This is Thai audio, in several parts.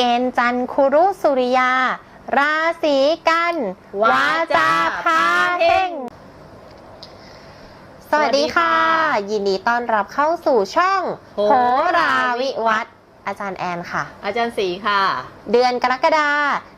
กณฑ์จันทร์คุรุสุริยา ราศีกันวาจาพาเฮ่งสวัสดีค่ะ ยินดีต้อนรับเข้าสู่ช่องโหโหราวิวัฒน์อาจารย์แอนค่ะ อาจารย์สีค่ะ เดือนกรกฎา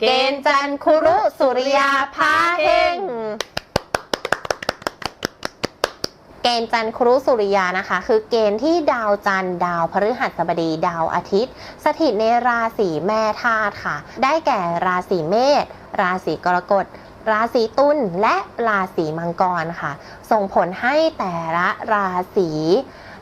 เกณฑ์จันทร์คุรุสุริยาพาเฮงเก ณฑ์จันทร์คุรุสุริยานะคะ คือเกณฑ์ที่ดาวจันทร์ดาวพฤหัสบดีดาวอาทิตย์ สถิตในราศีแม่ธาตุค่ะ ได้แก่ราศีเมษราศีกรกฎราศีตุลและราศีมังกรค่ะ ส่งผลให้แต่ละราศี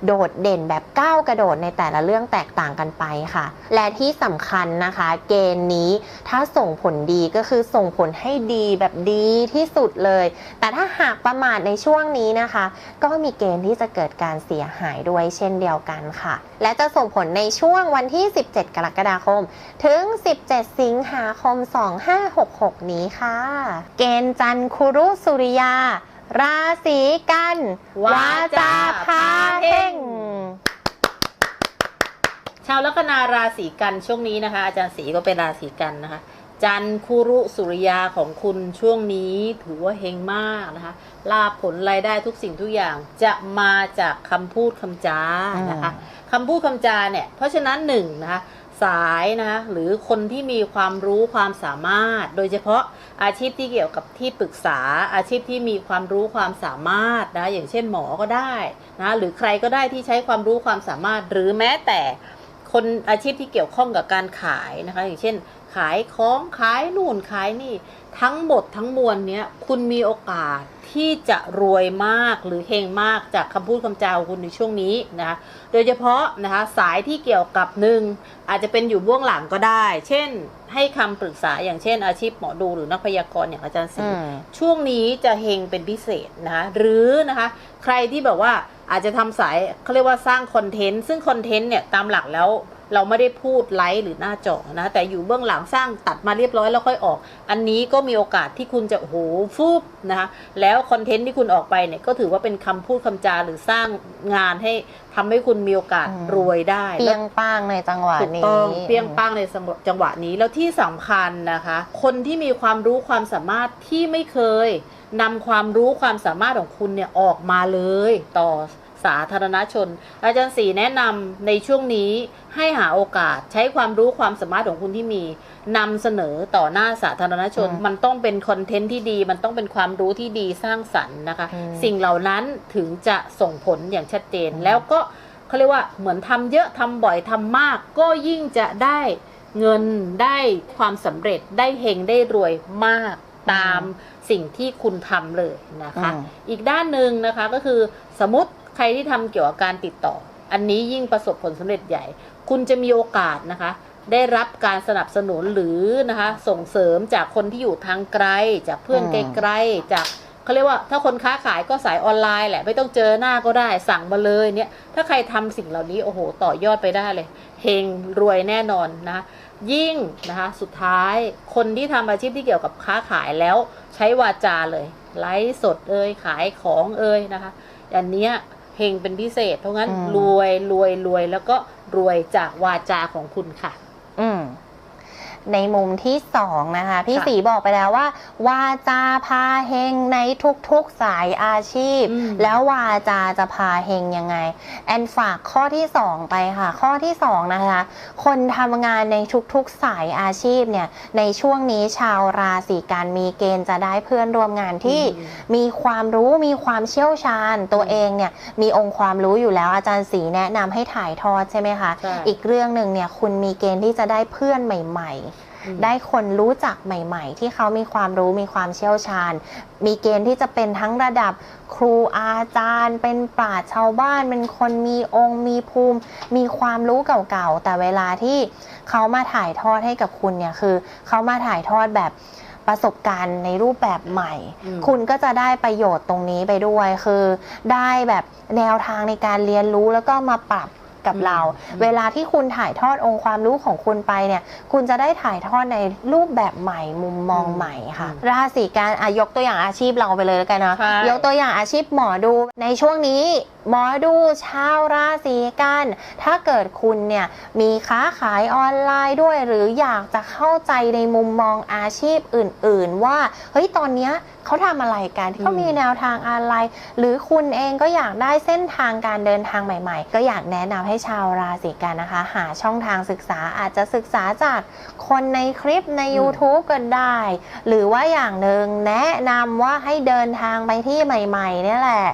โดดเด่นแบบก้าวกระโดดในแต่ละเรื่องแตกต่างกันไปค่ะ และที่สำคัญนะคะ เกณฑ์นี้ถ้าส่งผลดีก็คือส่งผลให้ดีแบบดีที่สุดเลย แต่ถ้าหากประมาทในช่วงนี้นะคะ ก็มีเกณฑ์ที่จะเกิดการเสียหายด้วยเช่นเดียวกันค่ะ และจะส่งผลในช่วงวันที่ 17 กรกฎาคม ถึง 17 สิงหาคม 2566 นี้ค่ะ เกณฑ์จันคุรุสุริยา ราศีกัน วาจาพาเฮ่ง ชา วลัคนาราศีกันช่วงนี้นะคะ อาจารย์สีก็เป็นราศีกันนะคะ จันทร์คุรุสุริยาของคุณช่วงนี้ถือว่าเฮงมากนะคะ ลาภผลรายได้ทุกสิ่งทุกอย่างจะมาจากคำพูดคำจานะคะคำพูดคำจาเนี่ย เพราะฉะนั้นหนึ่งนะคะสายนะคะหรือคนที่มีความรู้ความสามารถ โดยเฉพาะอาชีพที่เกี่ยวกับที่ปรึกษาอาชีพที่มีความรู้ความสามารถนะอย่างเช่นหมอก็ได้นะหรือใครก็ได้ที่ใช้ความรู้ความสามารถ หรือแม้แต่ คนอาชีพที่เกี่ยวข้องกับการขายนะคะ อย่างเช่น ขายของขายนู่นขายนี่ ทั้งหมดทั้งมวลเนี้ยคุณมีโอกาสที่จะรวยมากหรือเฮงมากจากคำพูดคำจาของคุณในช่วงนี้นะคะโดยเฉพาะนะคะสายที่เกี่ยวกับหนึ่งอาจจะเป็นอยู่เบื้องหลังก็ได้ เช่น ให้คำปรึกษาอย่างเช่น อาชีพหมอดูหรือนักพยากรณ์อย่างอาจารย์ศรีอืมช่วงนี้จะเฮงเป็นพิเศษนะคะหรือนะคะ ใครที่แบบว่า อาจจะทำสายเขาเรียกว่าสร้างคอนเทนต์ซึ่งคอนเทนต์เนี่ยตามหลักแล้ว เราไม่ได้พูดไลฟ์หรือหน้าจอนะแต่อยู่เบื้องหลังสร้างตัดมาเรียบร้อยแล้วค่อยออก อันนี้ก็มีโอกาสที่คุณจะโอ้โหฟูบนะคะแล้วคอนเทนต์ที่คุณออกไปเนี่ยก็ถือว่าเป็นคำพูดคำจาหรือสร้างงานให้ทำให้คุณมีโอกาสอืมรวยได้เปียงป้างในจังหวะถูกนี้ต้องเปรี้ยงป้างในจังหวะนี้แล้วที่สำคัญนะคะ คนที่มีความรู้ความสามารถที่ไม่เคยนำความรู้ความสามารถของคุณเนี่ยออกมาเลยต่อ สาธารณชน อาจารย์สีแนะนำในช่วงนี้ให้หาโอกาสใช้ความรู้ความสามารถของคุณที่มีนำเสนอต่อหน้าสาธารณชนอืมมันต้องเป็นคอนเทนต์ที่ดี มันต้องเป็นความรู้ที่ดีสร้างสรรค์นะคะอืมสิ่งเหล่านั้นถึงจะส่งผลอย่างชัดเจนแล้วก็เขาเรียกว่าเหมือนทำเยอะทำบ่อยทำมาก ก็ยิ่งจะได้เงินได้ความสำเร็จได้เฮงได้รวยมากตามสิ่งที่คุณทำเลยนะคะอืมอีกด้านหนึ่งนะคะก็คือสมมติ ใครที่ทำเกี่ยวกับการติดต่อ อันนี้ยิ่งประสบผลสำเร็จใหญ่ คุณจะมีโอกาสนะคะ ได้รับการสนับสนุนหรือนะคะ ส่งเสริมจากคนที่อยู่ทางไกล จากเพื่อนไกลๆจากเขาเรียกว่าถ้าคนค้าขายก็สายออนไลน์แหละ ไม่ต้องเจอหน้าก็ได้สั่งมาเลยเนี่ย ถ้าใครทำสิ่งเหล่านี้โอ้โห ต่อยอดไปได้เลยเฮงรวยแน่นอนนะ ยิ่งนะคะสุดท้ายคนที่ทำอาชีพที่เกี่ยวกับค้าขายแล้วใช้วาจาเลย ไลฟ์สดเอ่ยขายของเอ่ยนะคะอันเนี้ย เฮงเป็นพิเศษ เพราะงั้นอืมรวยรวยรวยแล้วก็รวยจากวาจาของคุณค่ะอืม ในมุมที่สองนะคะ พี่ค่ะสีบอกไปแล้วว่า วาจาพาเฮงในทุกๆสายอาชีพอืมแล้ววาจาจะพาเฮงยังไง แอนฝากข้อที่สองไปค่ะ ข้อที่สองนะคะ คนทำงานในทุกๆสายอาชีพเนี่ยในช่วงนี้ชาวราศีกันมีเกณฑ์จะได้เพื่อนร่วมงานที่อืมมีความรู้มีความเชี่ยวชาญตัวเองเนี่ยมีองค์ความรู้อยู่แล้วอาจารย์สีแนะนำให้ถ่ายทอดใช่ไหมคะใช่อีกเรื่องหนึ่งเนี่ยคุณมีเกณฑ์ที่จะได้เพื่อนใหม่อืมๆได้คนรู้จักใหม่ ๆ ที่เขามีความรู้มีความเชี่ยวชาญ มีเกณฑ์ที่จะเป็นทั้งระดับครูอาจารย์ เป็นปราชญ์ชาวบ้าน เป็นคนมีองค์มีภูมิ มีความรู้เก่าๆ แต่เวลาที่เขามาถ่ายทอดให้กับคุณเนี่ยคือ เขามาถ่ายทอดแบบประสบการณ์ในรูปแบบใหม่อืมคุณก็จะได้ประโยชน์ตรงนี้ไปด้วย คือได้แบบแนวทางในการเรียนรู้แล้วก็มาปรับ กับอืมเราอืมเวลาที่คุณถ่ายทอดองค์ความรู้ของคุณไปเนี่ย คุณจะได้ถ่ายทอดในรูปแบบใหม่มุมมองใหม่ค่ะ ราศีการอายกตัวอย่างอาชีพเราไปเลยแล้วกันเนาะใช่ยกตัวอย่างอาชีพหมอดูในช่วงนี้หมอดูชาวราศีกัน ถ้าเกิดคุณเนี่ยมีค้าขายออนไลน์ด้วย หรืออยากจะเข้าใจในมุมมองอาชีพอื่น ๆ ว่าเฮ้ยตอนเนี้ยเขาทำอะไรกันเขามีแนวทางอะไร หรือคุณเองก็อยากได้เส้นทางการเดินทางใหม่ ๆ ก็อยากแนะนำให้ชาวราศีกันนะคะ หาช่องทางศึกษาอาจจะศึกษาจากคนในคลิปในอืม YouTube ก็ได้ หรือว่าอย่างหนึ่งแนะนำว่าให้เดินทางไปที่ใหม่ๆเนี่ยแหละ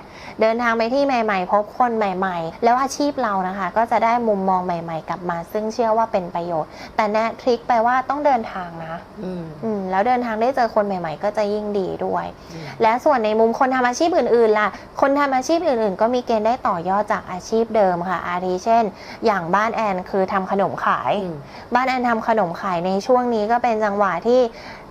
เดินทางไปที่ใหม่ ๆ พบคนใหม่ ๆ แล้วอาชีพเรานะคะ ก็จะได้มุมมองใหม่ ๆ กลับมา ซึ่งเชื่อว่าเป็นประโยชน์ แต่แนะทริคไปว่าต้องเดินทางนะอืมอืมแล้วเดินทางได้เจอคนใหม่ ๆ ก็จะยิ่งดีด้วยอืมและส่วนในมุมคนทำอาชีพอื่นๆล่ะ คนทำอาชีพอื่น ๆ ก็มีเกณฑ์ได้ต่อยอดจากอาชีพเดิมค่ะ อาทิเช่น อย่างบ้านแอนคือทำขนมขายอืมบ้านแอนทำขนมขายในช่วงนี้ก็เป็นจังหวะที่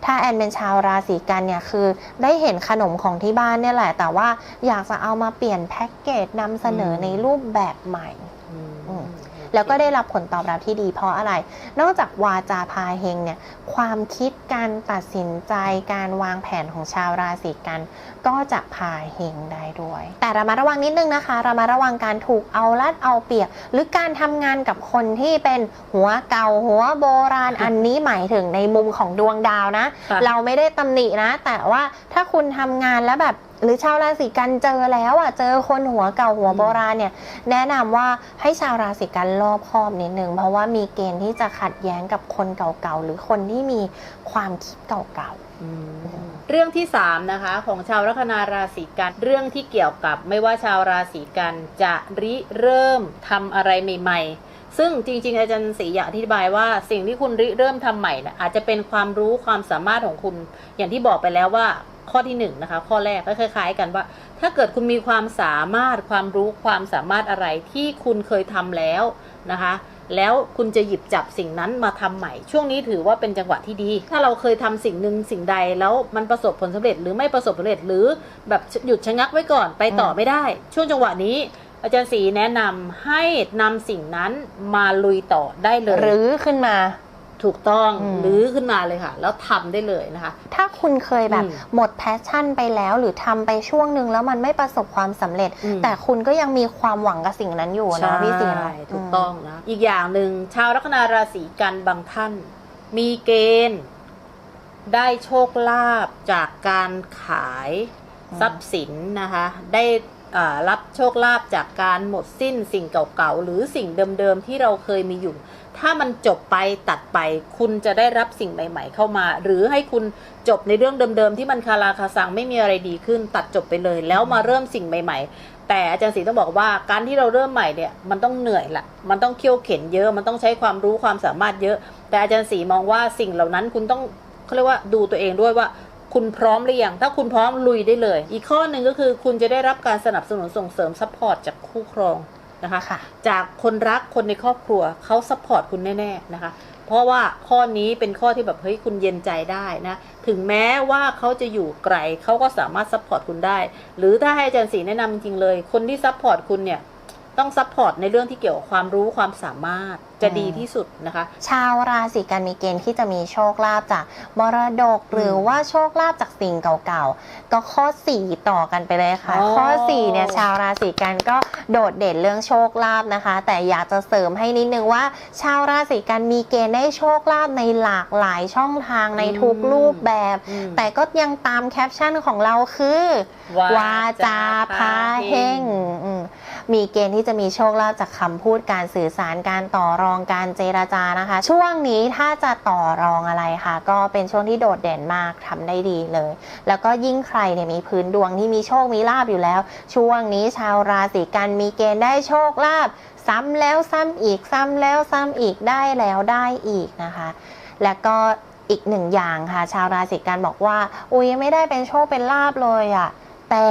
ถ้าแอนเป็นชาวราศีกันเนี่ยคือ ได้เห็นขนมของที่บ้านเนี่ยแหละ แต่ว่าอยากจะเอามาเปลี่ยนแพ็กเกจนำเสนอในรูปแบบใหม่อืมอืมแล้วก็ได้รับผลตอบรับที่ดีเพราะอะไร นอกจากวาจาพาเฮงเนี่ย ความคิดการตัดสินใจการวางแผนของชาวราศีกัน ก็จะพาเฮงได้ด้วย แต่ระมัดระวังนิดนึงนะคะ ระมัดระวังการถูกเอารัดเอาเปรียบ หรือการทำงานกับคนที่เป็นหัวเก่าหัวโบราณ อันนี้หมายถึงในมุมของดวงดาวนะค่ะเราไม่ได้ตำหนินะ แต่ว่าถ้าคุณทำงานแล้วแบบ หรือชาวราศีกันเจอแล้วอะเจอคนหัวเก่าหัวโบราณเนี่ยแนะนำว่าให้ชาวราศีกันรอบคอบนิดนึงเพราะว่ามีเกณฑ์ที่จะขัดแย้งกับคนเก่าๆหรือคนที่มีความคิดเก่าอืมเรื่องที่สามนะคะของชาวลัคนาราศีกันเรื่องที่เกี่ยวกับไม่ว่าชาวราศีกันจะริเริ่มทำอะไรใหม่ ๆซึ่งจริง ๆ อาจารย์ศรีอยากอธิบายว่าสิ่งที่คุณริเริ่มทำใหม่นะอาจจะเป็นความรู้ความสามารถของคุณ อย่างที่บอกไปแล้วว่า ข้อที่หนึ่งนะคะข้อแรกก็คล้ายๆกันว่า ถ้าเกิดคุณมีความสามารถความรู้ความสามารถอะไรที่คุณเคยทำแล้วนะคะ แล้วคุณจะหยิบจับสิ่งนั้นมาทำใหม่ ช่วงนี้ถือว่าเป็นจังหวะที่ดี ถ้าเราเคยทำสิ่งหนึ่งสิ่งใดแล้วมันประสบผลสำเร็จหรือไม่ประสบผลสำเร็จหรือแบบหยุดชะงักไว้ก่อนไปต่อไม่ได้ ช่วงจังหวะนี้อาจารย์ศรีแนะนำให้นำสิ่งนั้นมาลุยต่อได้เลย หรือขึ้นมา ถูกต้องอืม หรือขึ้นมาเลยค่ะ แล้วทำได้เลยนะคะ ถ้าคุณเคยแบบอืมหมดแพชชั่นไปแล้วหรือทำไปช่วงหนึ่งแล้วมันไม่ประสบความสำเร็จ อืม แต่คุณก็ยังมีความหวังกับสิ่งนั้นอยู่นะพี่สีเนาะถูกต้องนะ อีกอย่างหนึ่งชาวลัคนาราศีกันบางท่าน มีเกณฑ์ ได้โชคลาภจากการขายทรัพย์สินนะคะ ได้อ่ารับโชคลาภจากการหมดสิ้นสิ่งเก่าๆ หรือสิ่งเดิมๆ ที่เราเคยมีอยู่ ถ้ามันจบไปตัดไป คุณจะได้รับสิ่งใหม่ ๆ เข้ามา หรือให้คุณจบในเรื่องเดิมๆที่มันคาราคาซังไม่มีอะไรดีขึ้น ตัดจบไปเลย แล้วมาเริ่มสิ่งใหม่ ๆ แต่อาจารย์ศรีต้องบอกว่าการที่เราเริ่มใหม่เนี่ยมันต้องเหนื่อยละมันต้องเคี่ยวเข็นเยอะ มันต้องใช้ความรู้ความสามารถเยอะ แต่อาจารย์ศรีมองว่าสิ่งเหล่านั้นคุณต้องเขาเรียกว่าดูตัวเองด้วยว่าคุณพร้อมหรือยังถ้าคุณพร้อมลุยได้เลย อีกข้อหนึ่งก็คือคุณจะได้รับการสนับสนุนส่งเสริมซัพพอร์ตจากคู่ครอง นะคะค่ะจากคนรักคนในครอบครัวเขาซัพพอร์ตคุณแน่ๆนะคะ เพราะว่าข้อนี้เป็นข้อที่แบบเฮ้ยคุณเย็นใจได้นะ ถึงแม้ว่าเขาจะอยู่ไกลเขาก็สามารถซัพพอร์ตคุณได้ หรือถ้าให้อาจารย์ศรีแนะนำจริงๆเลย คนที่ซัพพอร์ตคุณเนี่ย ต้องซัพพอร์ตในเรื่องที่เกี่ยวกับความรู้ความสามารถจะดีที่สุดนะคะ ชาวราศีกันมีเกณฑ์ที่จะมีโชคลาภจากมรดกหรือว่าโชคลาภจากสิ่งเก่าๆ ก็ข้อ 4 ต่อกันไปเลยค่ะอ๋อข้อ4เนี่ยชาวราศีกันก็โดดเด่นเรื่องโชคลาภนะคะ แต่อยากจะเสริมให้นิดนึงว่า ชาวราศีกันมีเกณฑ์ได้โชคลาภในหลากหลายช่องทางในทุกรูปแบบอืมแต่ก็ยังตามแคปชั่นของเราคือวาจาพาเฮงอื มีเกณฑ์ที่จะมีโชคลาภจากคำพูดการสื่อสารการต่อรองการเจรจานะคะ ช่วงนี้ถ้าจะต่อรองอะไรคะก็เป็นช่วงที่โดดเด่นมากทำได้ดีเลย แล้วก็ยิ่งใครเนี่ยมีพื้นดวงที่มีโชคมีลาบอยู่แล้ว ช่วงนี้ชาวราศีกันมีเกณฑ์ได้โชคลาภซ้ำแล้วซ้ำอีกซ้ำแล้วซ้ำอีกได้แล้วได้อีกนะคะ แล้วก็อีกหนึ่งอย่างค่ะ ชาวราศีกันบอกว่า อุ้ยไม่ได้เป็นโชคเป็นลาบเลยอะ่ะ แต่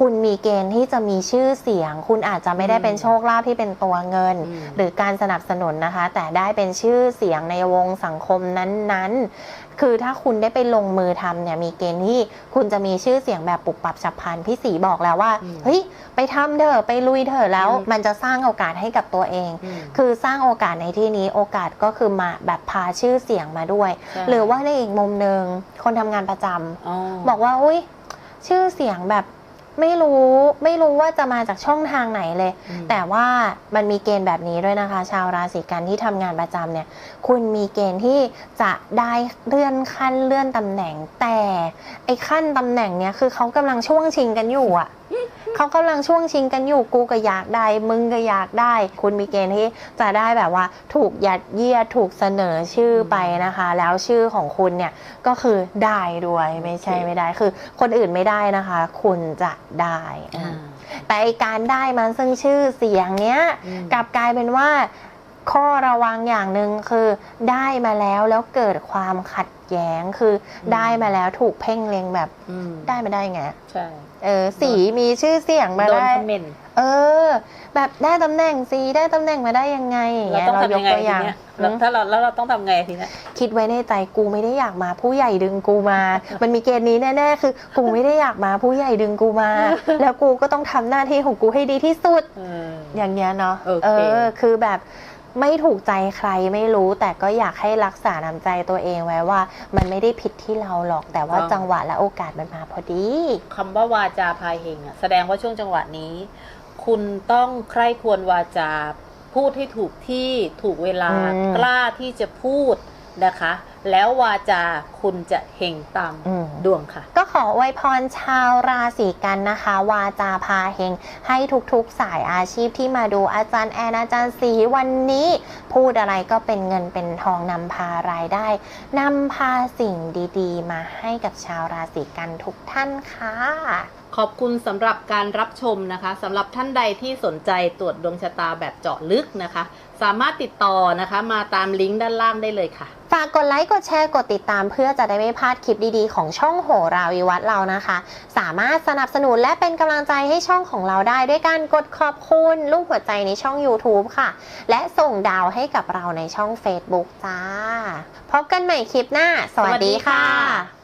คุณมีเกณฑ์ที่จะมีชื่อเสียง คุณอาจจะไม่ได้เป็นอืมโชคลาภที่เป็นตัวเงินอืมหรือการสนับสนุนนะคะ แต่ได้เป็นชื่อเสียงในวงสังคมนั้นๆ คือถ้าคุณได้ไปลงมือทำเนี่ยมีเกณฑ์ที่คุณจะมีชื่อเสียงแบบปุบปับฉับพลันพี่สีบอกแล้วว่าอืมเฮ้ยไปทำเถอะไปลุยเถอะแล้วอืมมันจะสร้างโอกาสให้กับตัวเองอืมคือสร้างโอกาสในที่นี้โอกาสก็คือมาแบบพาชื่อเสียงมาด้วยใช่หรือว่าในอีกมุมหนึ่งคนทำงานประจำอ๋อบอกว่าอุ้ย ชื่อเสียงแบบไม่รู้ไม่รู้ว่าจะมาจากช่องทางไหนเลยอืมแต่ว่ามันมีเกณฑ์แบบนี้ด้วยนะคะ ชาวราศีกันที่ทำงานประจำเนี่ย คุณมีเกณฑ์ที่จะได้เลื่อนขั้นเลื่อนตำแหน่งแต่ไอ้ขั้นตำแหน่งเนี่ยคือเขากำลังช่วงชิงกันอยู่อะ เขากำลังช่วงชิงกันอยู่กูก็อยากได้ มึงก็อยากได้ คุณมีเกณฑ์ที่จะได้แบบว่าถูกยัดเยียดถูกเสนอชื่อไปนะคะ แล้วชื่อของคุณเนี่ยก็คือได้ด้วยไม่ใช่โอเคไม่ได้คือ คนอื่นไม่ได้นะคะ คุณจะได้อ่าแต่ไอ้การได้มันซึ่งชื่อเสียงเนี้ยอืมกลับกลายเป็นว่าข้อระวังอย่างหนึ่งคือได้มาแล้วแล้วเกิดความขัดแย้งคืออมได้มาแล้วถูกเพ่งเล็งแบบอืมได้มาได้ไงใช่ เออสีมีชื่อเสียงมาโดนได้ คอมเมนต์เออ แบบได้ตำแหน่งสีได้ตำแหน่งมาได้ยังไงอย่างเราเงี้ยต้องเราทำยยักงไงตัวอทีย่างเนี้ยอืแล้วมถ้าเราแล้วเราต้องทำไงทีเนี้ยคิดไว้ในใจกูไม่ได้อยากมาผู้ใหญ่ดึงกูมา มันมีเกณฑ์นี้แน่ๆคือ กูไม่ได้อยากมาผู้ใหญ่ดึงกูมา แล้วกูก็ต้องทำหน้าที่ของกูให้ดีที่สุด เออ อย่างเงี้ยเนาะโอเคอคือแบบ ไม่ถูกใจใครไม่รู้ แต่ก็อยากให้รักษาน้ำใจตัวเองไว้ว่า มันไม่ได้ผิดที่เราหรอกแต่ว่าจังหวะและโอกาสมันมาพอดีคำว่าวาจาพายเฮงอะแสดงว่าช่วงจังหวะนี้ คุณต้องใคร่ควรวาจาพูดให้ถูกที่ถูกเวลาอืมกล้าที่จะพูดนะคะ แล้ววาจาคุณจะเฮงตามอืม ดวงค่ะ ก็ขออวยพรชาวราศีกันนะคะ วาจาพาเฮงให้ทุกๆสายอาชีพที่มาดูอาจารย์แอนอาจารย์สีวันนี้ พูดอะไรก็เป็นเงินเป็นทองนำพารายได้นำพาสิ่งดีๆ มาให้กับชาวราศีกันทุกท่านค่ะขอบคุณสำหรับการรับชมนะคะสำหรับท่านใดที่สนใจตรวจดวงชะตาแบบเจาะลึกนะคะ สามารถติดต่อนะคะ มาตามลิงก์ด้านล่างได้เลยค่ะ ฝากกดไลค์ กดแชร์ กดติดตามเพื่อจะได้ไม่พลาดคลิปดีๆ ของช่องโหราวิวัฒน์เรานะคะ สามารถสนับสนุนและเป็นกำลังใจให้ช่องของเราได้ด้วยการกดขอบคุณรูปหัวใจในช่อง YouTube ค่ะ และส่งดาวให้กับเราในช่อง Facebook จ้า พบกันใหม่คลิปหน้า สวัสดีค่ะ